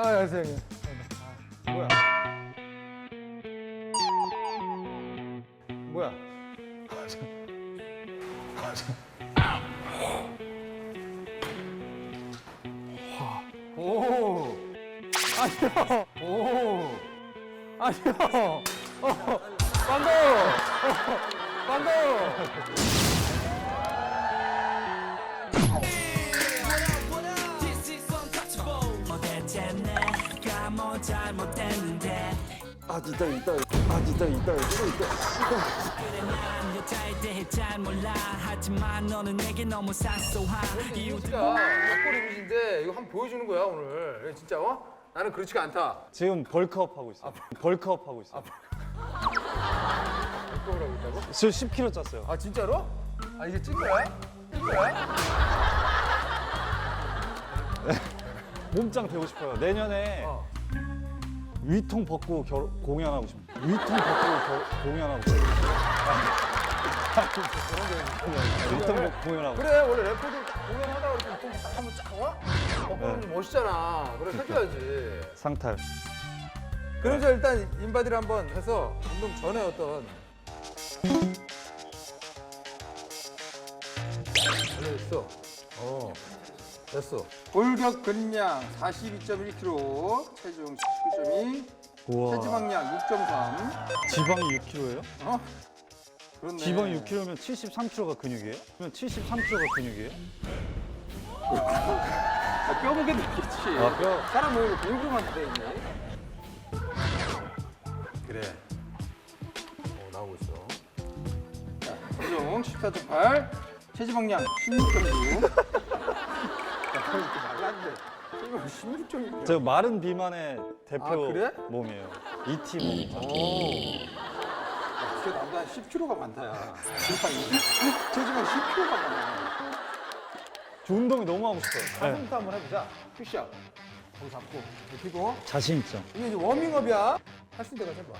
아, 안녕하세요, 형님. 아, 뭐야? 뭐야? 오. 아니요. 오. 아니요. 어. 빵고. 어. 도 아아 이거 내게 너무 사소한 이유 진짜 막걸리 굿인데 이거 한번 보여주는 거야 오늘. 진짜 어? 나는 그렇지가 않다. 지금 벌크업 하고 있어. 요 벌크업 하고 있어. 요 이거라고 있다고? 저 10kg 쪘어요. 아 진짜로? 아 이게 찐 거야? 찐 거야? 몸짱 되고 싶어요. 내년에 어. 위통 벗고 결, 공연하고 싶어요. 위통 벗고 결, 공연하고 싶어요. 위통 벗고 공연하고. 그래 원래 래퍼들 딱 공연하다가 이렇게 또딱 한번 쫙 와? 어, 그럼 좀 멋있잖아. 그래 해줘야지. 상탈. 그러자 일단 인바디를 한번 해서 운동 전에 어떤 잘했어. 어. 됐어. 골격 근량 42.1kg, 체중 19.2, 우와. 체지방량 6.3. 지방이 6kg예요? 어? 그렇네. 지방이 6kg면 73kg가 근육이에요? 그러면 73kg가 근육이에요? 아, 뼈 무게도 있겠지. 아, 뼈. 사람 몸이 골고루만 돼 있네. 그래. 어, 나오고 있어. 자, 체중 14.8, 체지방량 16.6. 말랐네. 이거 16점인데. 제가 마른 비만의 대표 아, 그래? 몸이에요. ET 몸. 아, 진짜 남자 10kg가 많다야. 진짜 체지방 10kg가 많아. 저 운동이 너무 하고 싶어요. 네. 가슴부터 한번 해보자. 푸시업. 거기 잡고. 이렇게 피고. 자신 있죠. 이게 이제 워밍업이야. 할 수 있는 데가 해봐.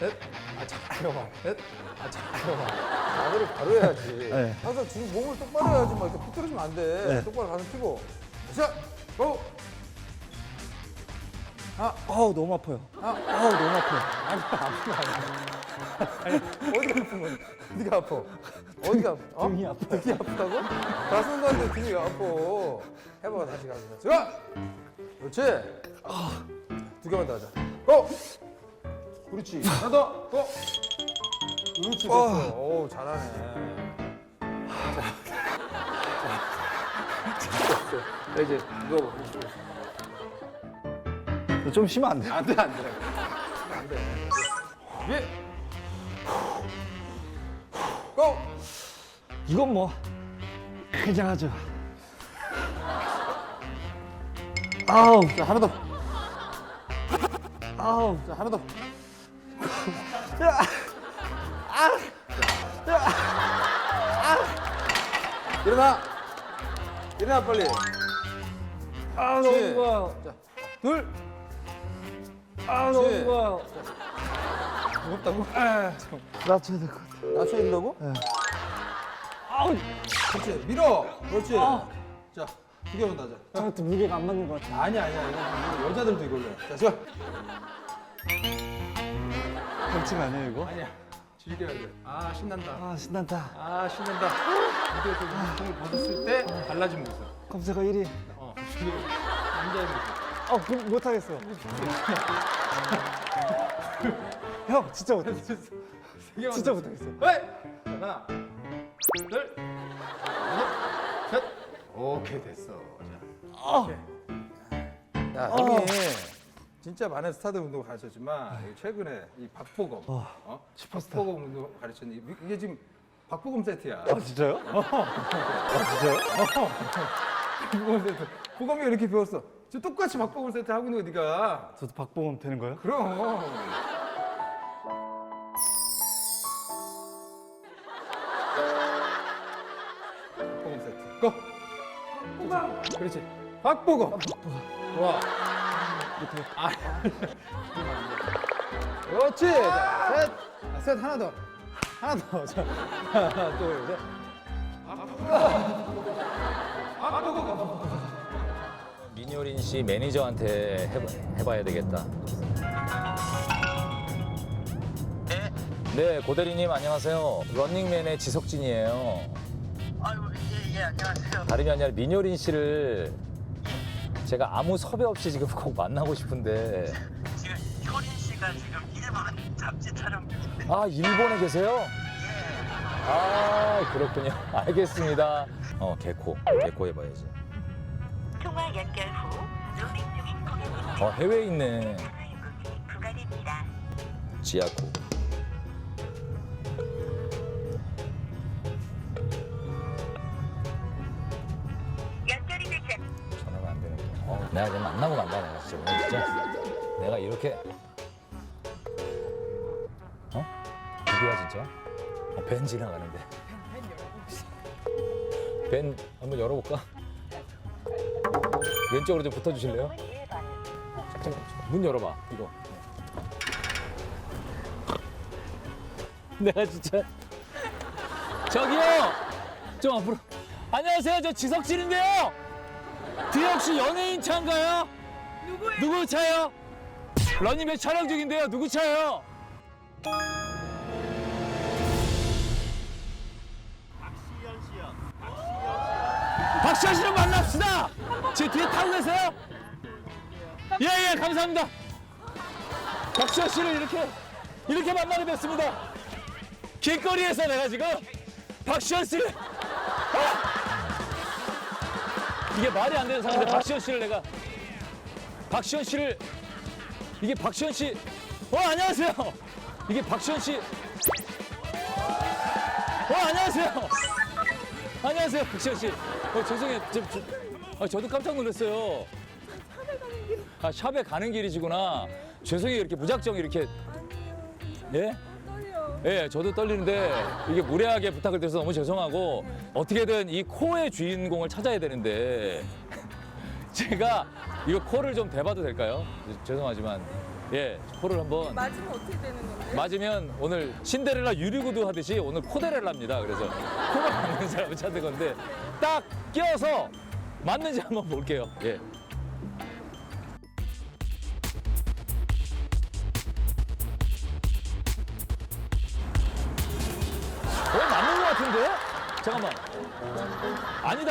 넷. 아, 잘 해봐. 넷. 아, 잘 해봐. 자세를 바로 해야지. 네. 항상 지금 몸을 똑바로 해야지. 막 이렇게 삐뚤어지면 안 돼. 네. 똑바로 가슴 피고. 자, 고! 아우 너무 아파요. 아. 아우 너무 아파요. 아니, 아니야. 아니, 어디가 아픈 거야? 어디가 아파? 어디가 아파? 어? 등이 아파요. 등이 아프다고? 가슴 가는데 등이 왜 아파? 해봐, 다시 가슴. 들어! 그렇지. 두 개만 더 하자. 고! 그렇지. 하나 더. 고! 그렇지. 됐어. 오, 잘하네. 자, 자, 이제 누워봐. 좀 쉬면 안 돼요? 안 돼, 안 돼. 안 돼. 예. 고! 이건 뭐 그냥 하죠. 아우 자, 하나 더. 아우 자, 하나 더. 일어나. 일어나 빨리. 아 그렇지. 너무 좋아요. 자, 둘. 아 그렇지. 너무 좋아요. 무겁다고? 낮춰야 될 것 같아. 낮춰야 된다고? 아우 그렇지. 밀어. 그렇지. 자, 두 개만 더 하자. 저한테 무게가 안 맞는 것 같아. 아니야, 아니야. 이거 여자들도 이걸로 해. 자, 자. 벌칙 아니에요 이거? 아니야. 즐겨야 돼. 아, 신난다. 아 신난다. 아, 신난다. 또 운동을 벗었을 때 달라진 모습. 검색어 1위. 어, 남자의 모습. 아 그, 못하겠어. 형 진짜 못하겠어. 세 진짜 더. 못하겠어. 에이! 하나, 둘, 셋. 오케이 됐어. 자, 아. 야, 형이 진짜 많은 스타들 운동 가르쳤지만 이 최근에 이 박보검, 어? 박보검 운동 가르쳤는데 이게 지금 박보검 세트야. 아 진짜요? 아 진짜요? 박보검 세트. 보검이 이렇게 배웠어. 지금 똑같이 박보검 세트 하고 있는 거 네가. 저도 박보검 되는 거예요? 그럼. 박보검 세트. 고! 보검! 그렇지. 박보검! 좋아. 아, 그렇지. 자, 셋. 아, 셋 하나 더. 하나 더. 자, 하나, 둘, 셋. 민효린 씨 매니저한테 해봐, 해봐야 되겠다. 네. 네, 고대리님 안녕하세요. 런닝맨의 지석진이에요. 아유, 예, 예, 안녕하세요. 다름이 아니라 민효린 씨를 제가 아무 섭외 없이 지금 꼭 만나고 싶은데 지금 효린 씨가 지금 일본 잡지 촬영 중인데. 아 일본에 계세요? 예. 아 그렇군요. 알겠습니다. 어 개코 개코 해봐야지. 통화 연결 후 로밍 중인 고객님 어 해외에 있네. 지아코. 내가 그냥 만나고 간다 내가 진짜 진짜 내가 이렇게 어 누구야 진짜? 어, 벤 지나가는데. 벤 한번 열어볼까? 왼쪽으로 좀 붙어주실래요? 문 열어봐 이거. 내가 진짜 저기요 좀 앞으로 안녕하세요 저 지석진인데요. 뒤에 혹시 연예인 차인가요? 누구예요? 누구 차요? 런닝맨 촬영 중인데요. 누구 차요? 박시현 씨랑 만납시다. 제 뒤에 타고 계세요? 예예 감사합니다. 박시현 씨를 이렇게 이렇게 만나게 됐습니다. 길거리에서 내가 지금 박시현 씨를 아! 이게 말이 안 되는 상황인데 박시현 씨를 내가 박시현 씨를 이게 박시현 씨 어 안녕하세요. 이게 박시현 씨 어 안녕하세요. 안녕하세요 박시현 씨 어 죄송해요. 저, 저, 아, 저도 깜짝 놀랐어요. 아 샵에 가는 길이시구나. 죄송해요. 이렇게 무작정 이렇게. 예? 예, 저도 떨리는데 이게 무례하게 부탁을 드려서 너무 죄송하고 어떻게든 이 코의 주인공을 찾아야 되는데 제가 이거 코를 좀 대봐도 될까요? 죄송하지만 예, 코를 한번 맞으면 어떻게 되는 건데? 맞으면 오늘 신데렐라 유리구두 하듯이 오늘 코데렐라입니다. 그래서 코가 맞는 사람을 찾는 건데 딱 껴서 맞는지 한번 볼게요. 예.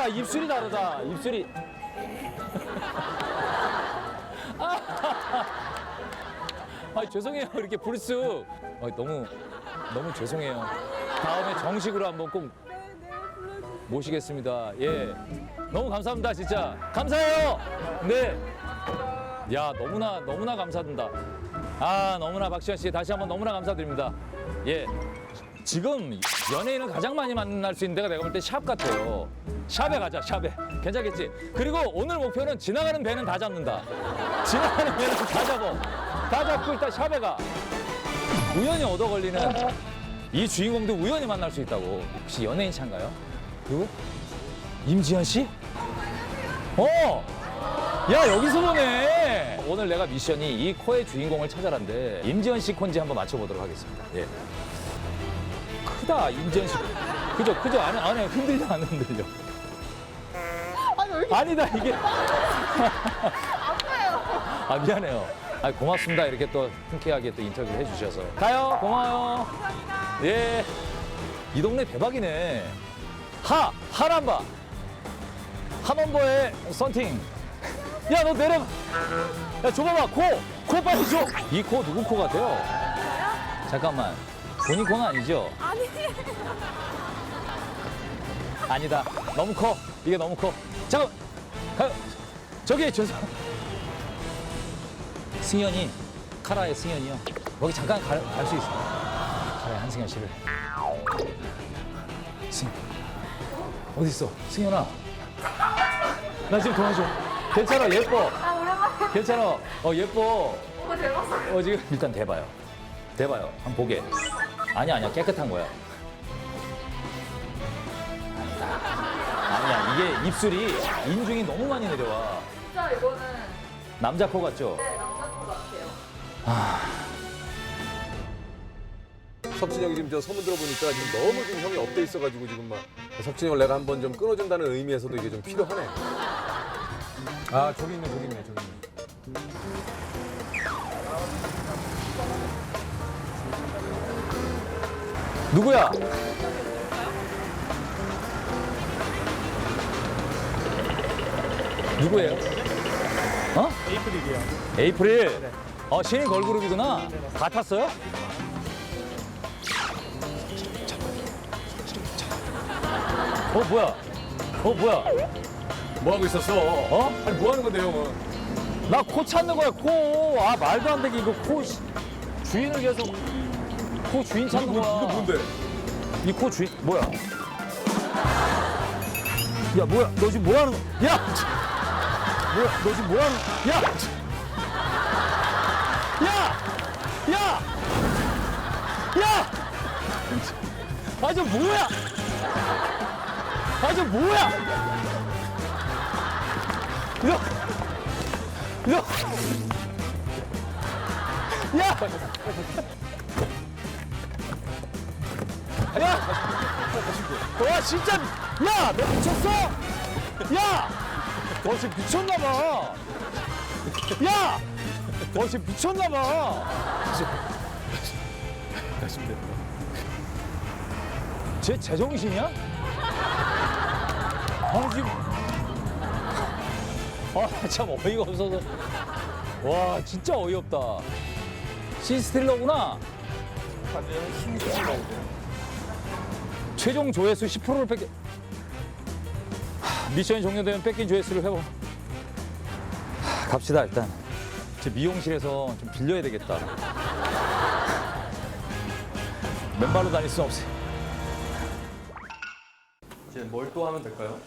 입술이 다르다. 입술이. 아 죄송해요 이렇게 불쑥. 아, 너무 너무 죄송해요. 다음에 정식으로 한번 꼭 모시겠습니다. 예. 너무 감사합니다 진짜. 감사해요. 네. 야 너무나 너무나 감사드립니다. 아 너무나 박시현 씨 다시 한번 너무나 감사드립니다. 예. 지금 연예인을 가장 많이 만날 수 있는 데가 내가 볼 때 샵 같아요. 샵에 가자, 샵에. 괜찮겠지? 그리고 오늘 목표는 지나가는 배는 다 잡는다. 지나가는 배는 다 잡어. 다 잡고 일단 샵에 가. 우연히 얻어 걸리는 이 주인공도 우연히 만날 수 있다고. 혹시 연예인 차인가요? 누구? 임지현 씨? 어! 야, 여기서 보네! 오늘 내가 미션이 이 코의 주인공을 찾아란데 임지현 씨 콘지 한번 맞춰보도록 하겠습니다. 예. 크다 씨 그죠 그죠? 안에 안에 흔들려 안 흔들려. 아니다 이게. 아 미안해요. 아 고맙습니다. 이렇게 또 흔쾌하게 또 인터뷰 해주셔서. 가요 고마워요. 예이 동네 대박이네. 하 하란바. 하넘버의 썬팅. 야 너 내려 야 줘봐봐. 코 코 빨리 줘이 코 누구 코 같아요? 잠깐만 본인 코는 아니죠? 아니. 아니다. 너무 커. 이게 너무 커. 잠깐. 가, 저기 죄송. 승현이 카라의 승현이요. 거기 잠깐 갈 수 있어. 카라의 한승현 씨를. 승. 어디 있어? 승현아. 나 지금 도와줘. 괜찮아 예뻐. 아 오랜만에. 괜찮아. 어 예뻐. 오빠 대박. 어 지금 일단 대봐요. 대봐요. 한번 보게. 아니야 아니야 깨끗한 거야. 아니다. 아니야 이게 입술이 인중이 너무 많이 내려와. 진짜 이거는 남자 코 같죠? 네, 남자 거 같아요. 석진이 형이 지금 저 소문 들어보니까 지금 너무 지금 형이 업돼 있어가지고 지금 막 석진이 형을 내가 한번 좀 끊어준다는 의미에서도 이게 좀 필요하네. 아 저기 있네 저기 있네 저기 있네. 누구야? 누구예요? 어? 에이프릴이요. 에이프릴. 어 신인 걸그룹이구나. 다 탔어요? 어 뭐야? 어 뭐야? 뭐 하고 있었어? 어? 아니 뭐 하는 건데 형은? 나 코 찾는 거야 코. 아 말도 안 되게 이거 코 씨, 주인을 계속 코 주인 찾는 거야. 이거 뭔데? 이 코 주인 뭐야? 야 뭐야? 너 지금 뭐 하는 거야? 야! 뭐야? 너 지금 뭐 하는 거야? 야! 야! 야! 야! 아저 뭐야? 아 저 뭐야? 야! 야! 야! 와 진짜 야 너 미쳤어? 야! 너 지금 미쳤나봐 야! 너 지금 미쳤나봐 쟤 제정신이야? 아 지금 아참 어이가 없어서 와 진짜 어이없다 시스틸러구나 최종 조회수 10%를 뺏겨. 하, 미션이 종료되면 뺏긴 조회수를 회복. 하, 갑시다 일단. 제 미용실에서 좀 빌려야 되겠다. 맨발로 다닐 수 없어 이제 뭘 또 하면 될까요?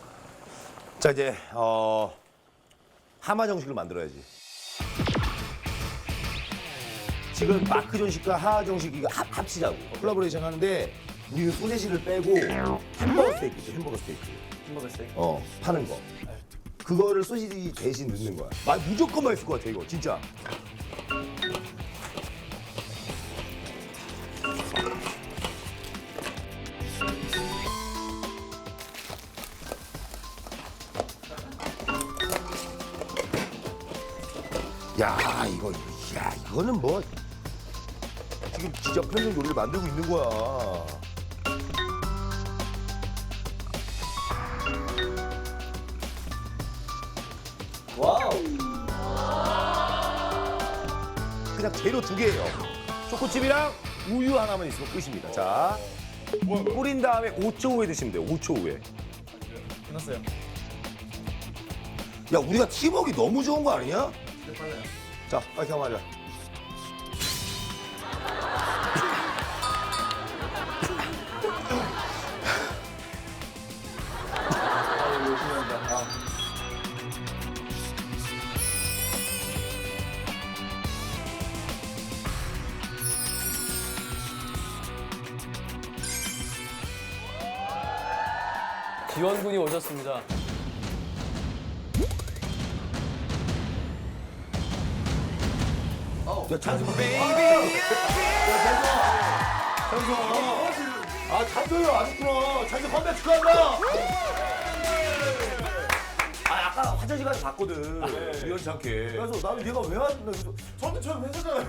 자 이제 어 하마 정식을 만들어야지. 지금 마크 정식과 하하 정식 이거 합, 합치자고. 콜라보레이션 하는데 우리는 소세지를 빼고 햄버거 스테이크 있죠 햄버거 스테이크. 햄버거 스테이크. 어 파는 거. 그거를 소시지 대신 넣는 거야. 마, 무조건 맛있을 것 같아 이거 진짜. 야 이거 야 이거는 뭐 지금 진짜 편의점 요리를 만들고 있는 거야 재료 두 개예요. 초코칩이랑 우유 하나만 있으면 끝입니다. 자, 뿌린 다음에 5초 후에 드시면 돼요. 5초 후에. 끝났어요. 야, 우리가 팀워크 너무 좋은 거 아니냐? 자, 빨리 가만 하 자. 지원군이 오셨습니다. 야. 베이비. 찬성. 아, 찬성이 아쉽구나. 찬성 컴백 축하한다. 아, 아까 화장실 가서 봤거든. 우연치 않게. 그래서 나는 얘가 왜 왔나. 그래서 저한테 처음 했었잖아요.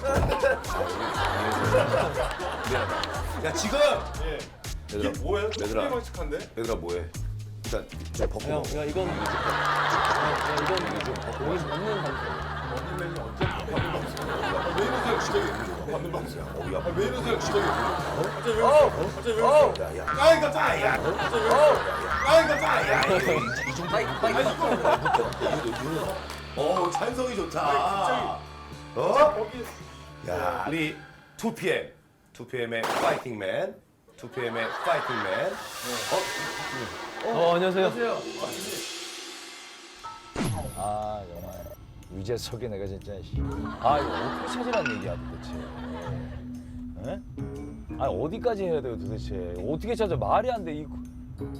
미안하다. 야, 지금. 얘들아, 뭐해? 얘들아. 얘들아, 뭐해? 일단 좀 벗고 형, 먹어. 야 이건 야 이건 좀 거기서 먹는 방송. 받는 방송이야. 어, 야, 왜 이러세요 지금? 야, 야. 아이, 깜짝이야. 야, 아이, 깜짝이야. 이 정도. 어, 찬성이 좋다. 어? 야, 우리 2PM. 2PM의 파이팅맨. 2PM의 파이팅맨. 어 안녕하세요. 아 정말. 유재석이 내가 진짜 씨. 아 이거 어떻게 찾으란 얘기야 도대체. 에? 아니 어디까지 해야 돼요 도대체? 어떻게 찾아? 말이 안돼이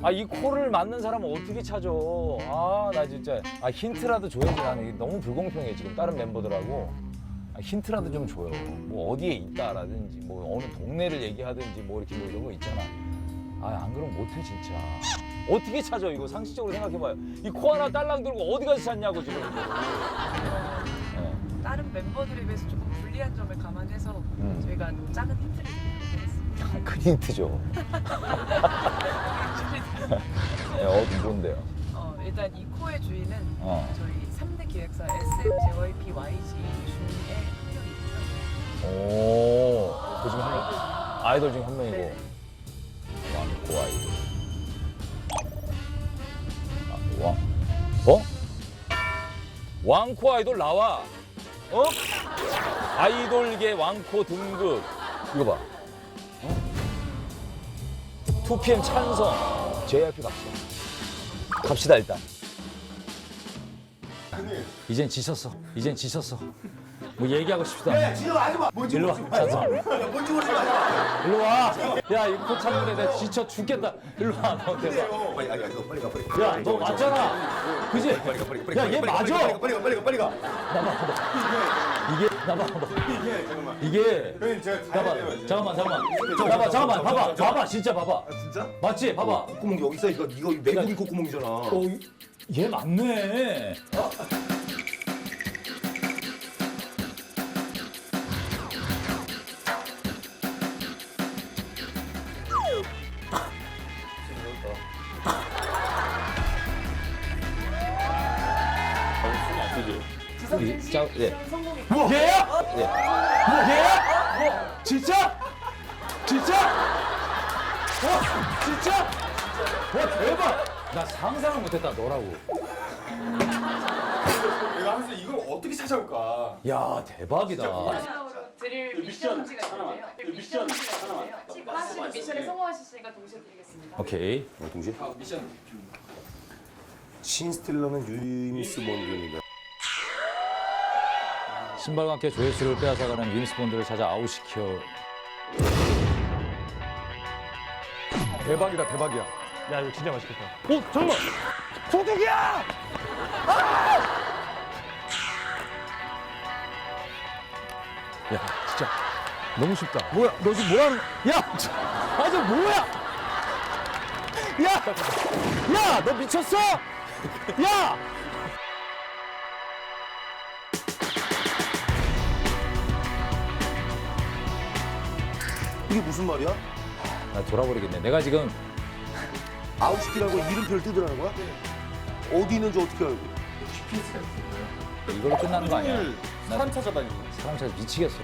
아 이 코를 맞는 사람은 어떻게 찾아? 아 나 진짜. 아 힌트라도 줘야지 나는. 이게 너무 불공평해 지금. 다른 멤버들하고. 아, 힌트라도 좀 줘요. 뭐 어디에 있다라든지 뭐 어느 동네를 얘기하든지 뭐 이렇게 뭐 이런 거 있잖아 아, 안 그러면 못해, 진짜. 어떻게 찾아, 이거? 상식적으로 생각해봐요. 이 코 하나 딸랑 들고 어디 가서 찾냐고, 지금. 네. 다른 멤버들에 비해서 조금 불리한 점을 감안해서 음. 저희가 작은 힌트를 드리겠습니다. 큰 힌트죠. 네, 어, 뭔데요? 어, 일단 이 코의 주인은 어. 저희 3대 기획사 SM, JYP, YG 중에 한 명이고요. 오, 그 중에 한 명. 아이돌 중에 한 명이고. 네. 아이돌. 아, 왕, 어? 왕코 아이돌 나와. 어? 아이돌계 왕코 등급. 이거 봐. 어? 2PM 찬성. JYP 갑시다. 갑시다, 일단. 이젠 지쳤어. 이젠 지쳤어. 뭐 얘기하고 싶다. 지금 하지 마. 뭔지 일로 와, 모르지 마. 찬성. 뭔지 모르지 마. 일로 와. 야, 이거 찾는데 내가 지쳐 죽겠다. 일로 와, 너 대박. 빨리 가, 가, 빨리 가, 빨리 가. 야, 너 맞잖아. 그지? 빨리 가, 빨리 가, 빨리 가. 야, 얘 빨리 가, 맞아. 빨리 가, 빨리 가, 빨리 가, 빨리 가. 이게 나봐, 봐. 이게 나봐. 잠깐만, 잠깐만. 봐봐, 잠깐만, 봐봐, 봐봐, 진짜 봐봐. 진짜? 맞지? 봐봐. 콧구멍 여기 있어. 이거 이거 메구리 콧구멍이잖아. 어, 얘 맞네. 자, 예. 미션 성공이 얘야? 얘야? 진짜? 진짜? 와, 진짜? 와, 대박! 나 상상을 못했다, 너라고. 내가 항상 이걸 어떻게 찾아올까? 야, 대박이다. 드릴 미션 문제가 있는데요. 미션. 하시는 미션에 성공하셨으니까 동시에 드리겠습니다. 오케이. 어, 동시에? 미션 신스틸러는 유임스 본드입니다. 신발과 함께 조회수를 빼앗아가는 윈스 본드를 찾아 아웃시켜 대박이다 대박이야. 야 이거 진짜 맛있겠다. 어, 잠깐만! 도둑이야! 야, 진짜 너무 쉽다. 뭐야? 너 지금 뭐하는? 야, 저- 아, 저 뭐야? 야, 야, 너 미쳤어? 야! 이게 무슨 말이야? 나 돌아버리겠네. 내가 지금 아웃시키라고 이름표를 뜯으라는 거야? 어디 있는지 어떻게 알고? 이걸로 끝나는 거 아니야? 나 사람 찾아다니는 사람 찾아 미치겠어.